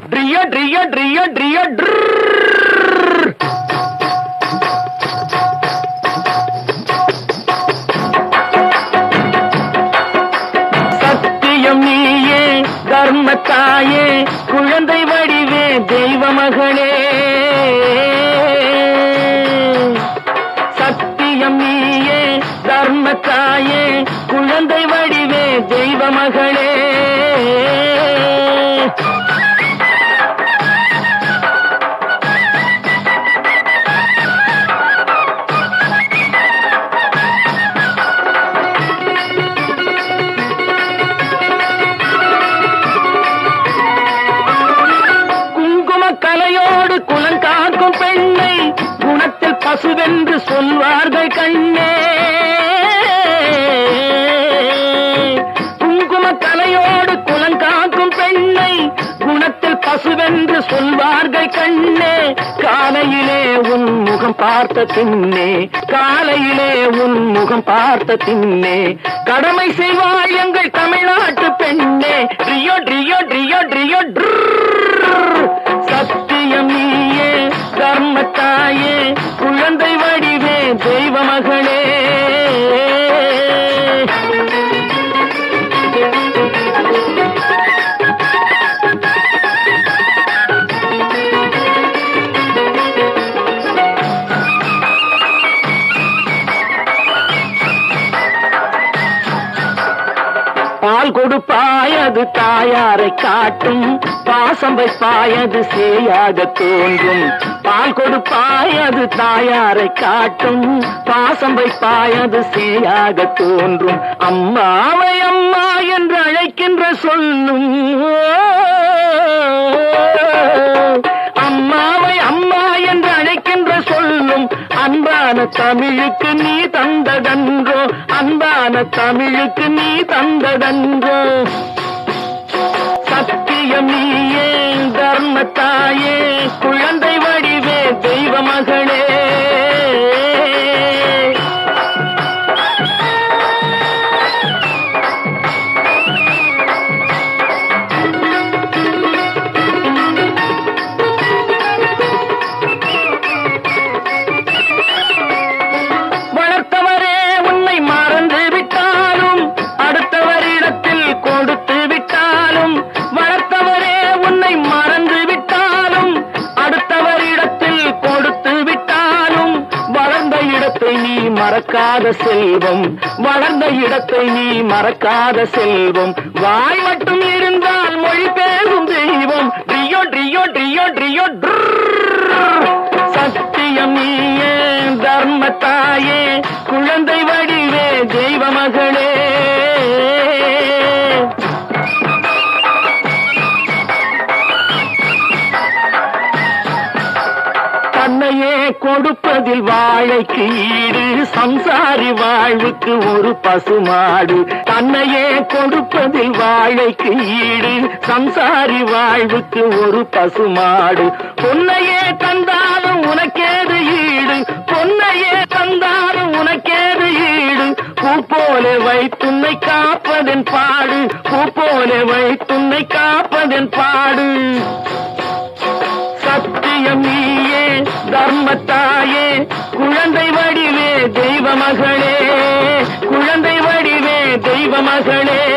ட்ரியோ ட்ரியோ ட்ரியோ ட்ரியோ சத்தியம் நீயே தர்மத்தாயே குழந்தை வடிவே தெய்வ மகளே சத்தியம் நீயே தர்மத்தாயே குழந்தை வடிவே தெய்வ மகளே குணத்தில் சொல்வார்கள் கண்ணே. காலையிலே உன் முகம் பார்த்த தின்னே காலையிலே உன் முகம் பார்த்த தின்னே கடமை செய்வாய் எங்கள் தமிழ்நாட்டு பெண்ணே. ட்ரியோ ட்ரியோ ட்ரியோ ட்ரியோ பால் கொடுப்பாயது தாயாரை காட்டும். பாசம் வைப்பாயது சேயாக தோன்றும். பால் கொடுப்பாயது தாயாரை காட்டும். பாசம் வைப்பாயது சேயாக தோன்றும். அம்மாவை அம்மா என்று அழைக்கின்ற சொல்லும். அம்மாவை அம்மா என்று அழைக்கின்ற சொல்லும். அன்பான தமிழுக்கு நீ தந்ததன்றோ? அன்பான தமிழுக்கு நீ தந்ததன்றோ. சத்தியம் நீயே தர்மத்தாயே. மறக்காத செல்வம். வளர்ந்த இடத்தை நீ மறக்காத செல்வம். வாய் மட்டும் இருந்தால் மொழி பேசும் தெய்வம். ட்ரியோ ட்ரியோ ட்ரியோ ட்ரியோ சத்தியம் நீயே தர்மத்தாயே. கொடுப்பதில் வாழைக்கு ஈடு சம்சாரி வாழ்வுக்கு ஒரு பசுமாடு. தன்னையே கொடுப்பதில் வாழைக்கு ஈடு சம்சாரி வாழ்வுக்கு ஒரு பசுமாடு. பொன்னையே தந்தாலும் உனக்கேது ஈடு பொன்னையே தந்தாலும் உனக்கேது ஈடு. பூ போல வைத்துன்னை காப்பதன் பாடு பூ போல வைத்துன்னை காப்பதன் பாடு. தாயே குழந்தை வடிவே தெய்வ மகளே குழந்தை வடிவே தெய்வ மகளே.